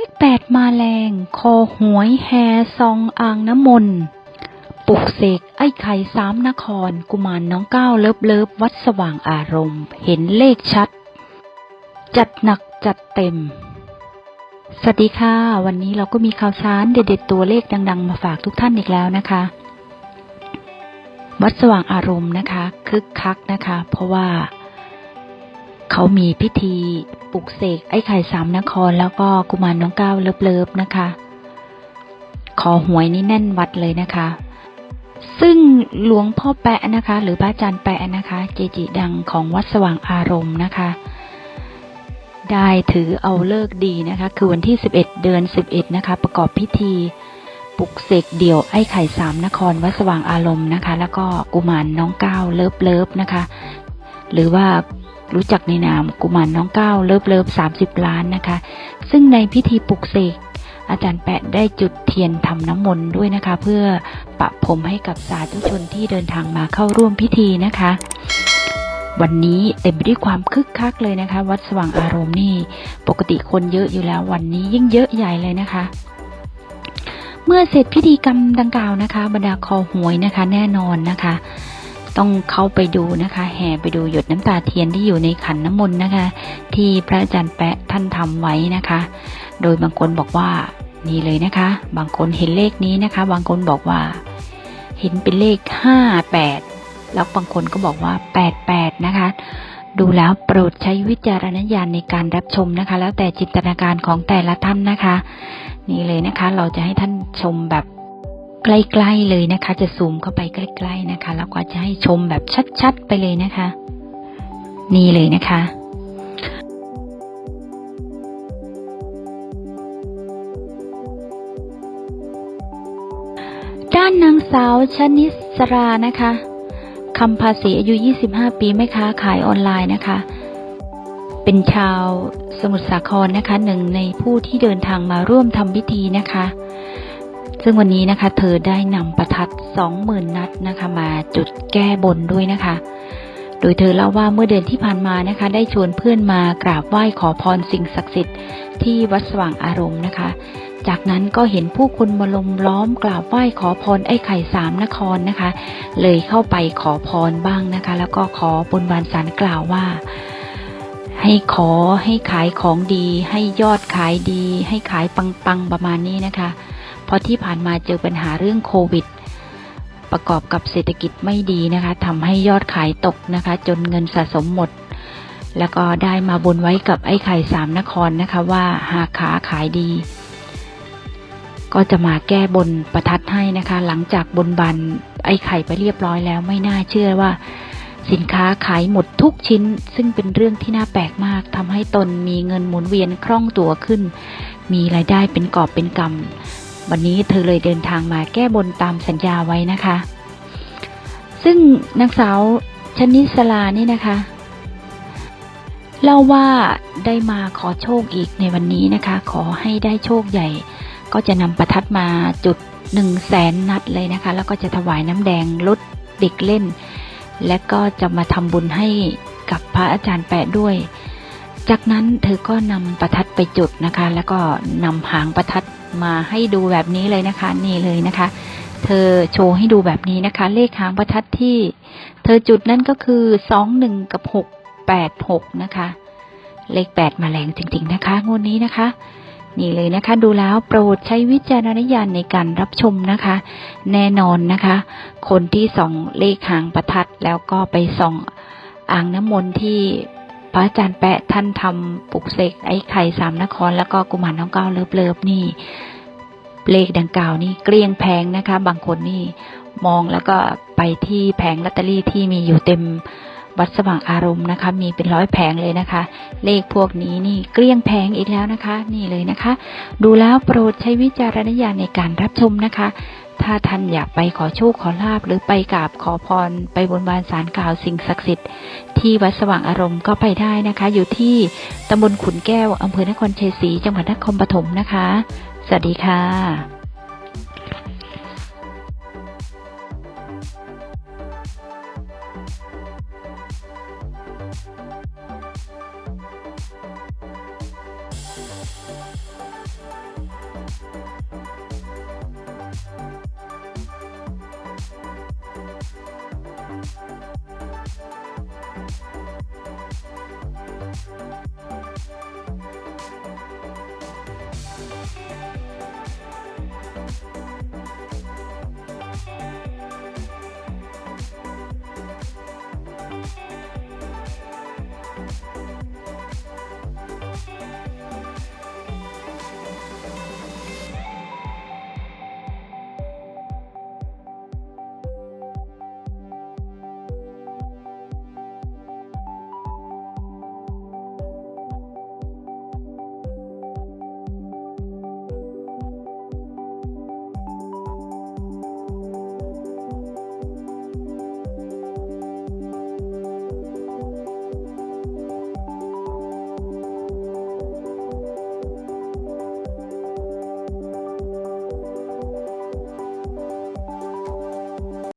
เลขแปดมาแรง คอหวยแฮซองอ่างน้ำมนต์ปลุกเสกไอ้ไข่สามนคร กุมารน้องก้าวเลิฟเลิฟวัดสว่างอารมณ์ เห็นเลขชัด จัดหนักจัดเต็ม สวัสดีค่ะ วันนี้เราก็มีข่าวสารเด็ดๆตัวเลขดัง ๆ มาฝากทุกท่านอีกแล้วนะคะ วัดสว่างอารมณ์นะคะ คึกคักนะคะ เพราะว่าเขามีพิธี ปลุกเสกไอ้ไข่สามนคร แล้วก็กุมารน้องก้าวเลิฟๆนะคะ ขอหวยนี่แน่นวัดเลยนะคะ ซึ่งหลวงพ่อแปะนะคะ หรือพระอาจารย์แปะนะคะ เจจิดังของวัดสว่างอารมณ์นะคะ ได้ถือเอาเลิกดีนะคะ คือวันที่ 11 เดือน 11 นะคะ ประกอบพิธีปลุกเสกเดี่ยวไอ้ไข่สามนครวัดสว่างอารมณ์นะคะ แล้วก็กุมารน้องก้าวเลิฟเลิฟๆนะคะ หรือว่า รู้จักในนามกุมารน้องก้าวเลิฟเลิฟสามสิบล้านนะคะ ซึ่งในพิธีปลุกเสกอาจารย์แปะได้จุดเทียนทำน้ำมนต์ด้วยนะคะ เพื่อปะพรมให้กับสาธุชนที่เดินทางมาเข้าร่วมพิธีนะคะ วันนี้เต็มไปด้วยความคึกคักเลยนะคะ วัดสว่างอารมณ์นี่ปกติคนเยอะอยู่แล้ววันนี้ยิ่งเยอะใหญ่เลยนะคะเมื่อเสร็จพิธีกรรมดังกล่าวนะคะ บรรดาคอหวยนะคะ แน่นอนนะคะ ต้องเข้าไปดูนะคะ แห่ไปดูหยดน้ำตาเทียนที่อยู่ในขันน้ำมนต์นะคะ ที่พระอาจารย์แปะท่านทำไว้นะคะ โดยบางคนบอกว่านี่เลยนะคะ บางคนเห็นเลขนี้นะคะ บางคนบอกว่า เห็นเป็นเลขห้าแปดแล้วบางคนก็บอกว่าแปดแปดนะคะดูแล้วโปรดใช้วิจารณญาณในการรับชมนะคะ แล้วแต่จินตนาการของแต่ละท่านนะคะ นี่เลยนะคะ เราจะให้ท่านชมแบบ ใกล้ๆเลยนะคะ จะซูมเข้าไปใกล้ ๆนะคะ แล้วก็จะให้ชมแบบชัดๆไปเลยนะคะ นี่เลยนะคะด้านนางสาวชนิสรานะคะคำภาษีอายุ 25 ปีแม่ค้าขายออนไลน์นะคะ เป็นชาวสมุทรสาครนะคะหนึ่งในผู้ที่เดินทางมาร่วมทำพิธีนะคะ ซึ่งวันนี้นะคะ เธอได้นำประทัด20,000 นัดนะคะ มาจุดแก้บนด้วยนะคะ โดยเธอเล่าว่าเมื่อเดือนที่ผ่านมานะคะ ได้ชวนเพื่อนมากราบไหว้ขอพรสิ่งศักดิ์สิทธิ์ที่วัดสว่างอารมณ์นะคะ จากนั้นก็เห็นผู้คนมาลมล้อมกราบไหว้ขอพรไอ้ไข่สามนครนะคะ เลยเข้าไปขอพรบ้างนะคะ แล้วก็ขอบนบานสารกล่าวว่าให้ขอให้ขายของดี ให้ยอดขายดี ให้ขายปังๆประมาณนี้นะคะ เพราะที่ผ่านมาเจอปัญหาเรื่องโควิด ประกอบกับเศรษฐกิจไม่ดีนะคะทำให้ยอดขายตกนะคะ จนเงินสะสมหมด แล้วก็ได้มาบนไว้กับไอ้ไข่สามนครนะคะว่าหากขาขายดี ก็จะมาแก้บนประทัดให้นะคะ หลังจากบนบันไอ้ไข่ไปเรียบร้อยแล้วไม่น่าเชื่อว่าสินค้าขายหมดทุกชิ้น ซึ่งเป็นเรื่องที่น่าแปลกมากทำให้ตนมีเงินหมุนเวียนคล่องตัวขึ้น มีรายได้เป็นกอบเป็นกำ วันนี้เธอเลยเดินทางมาแก้บนตามสัญญาไว้นะคะ ซึ่งนางสาวชนิสลานี่นะคะ เล่าว่าได้มาขอโชคอีกในวันนี้นะคะ ขอให้ได้โชคใหญ่ ก็จะนำประทัดมาจุดหนึ่งแสนนัดเลยนะคะ แล้วก็จะถวายน้ำแดงลดเด็กเล่น และก็จะมาทำบุญให้กับพระอาจารย์แปะด้วย จากนั้นเธอก็นำประทัดไปจุดนะคะ แล้วก็นำหางประทัด มาให้ดูแบบนี้เลยนะคะ นี่เลยนะคะ เธอโชว์ให้ดูแบบนี้นะคะ เลขหางประทัดที่ เธอจุดนั่นก็คือสองหนึ่งกับหกแปดหกนะคะ เลขแปดมาแรงจริง ๆ นะคะงวดนี้นะคะนี่เลยนะคะ ดูแล้วโปรดใช้วิจารณญาณในการรับชมนะคะ แน่นอนนะคะ คนที่ส่องเลขหางประทัดแล้วก็ไปส่องอ่างน้ำมนต์ที่พระอาจารย์แปะท่านทำปลุกเสกไอ้ไข่สามนคร แล้วก็กุมารน้องก้าวเลิฟเลิฟๆนี่ เลขดังกล่าวนี่เกลี้ยงแพงนะคะ บางคนนี่มองแล้วก็ไปที่แผงลอตเตอรี่ที่มีอยู่เต็มวัดสว่างอารมณ์นะคะ มีเป็นร้อยแผงเลยนะคะ เลขพวกนี้นี่เกลี้ยงแพงอีกแล้วนะคะ นี่เลยนะคะ ดูแล้วโปรดใช้วิจารณญาณในการรับชมนะคะ ถ้าท่านอยากไปขอโชคขอลาบหรือไปกราบขอพร ไปบนบานสารกล่าวสิ่งศักดิ์สิทธิ์ที่วัดสว่างอารมณ์ก็ไปได้นะคะ อยู่ที่ตำบลขุนแก้วอำเภอนครชัยศรีจังหวัดนครปฐมนะคะ สวัสดีค่ะ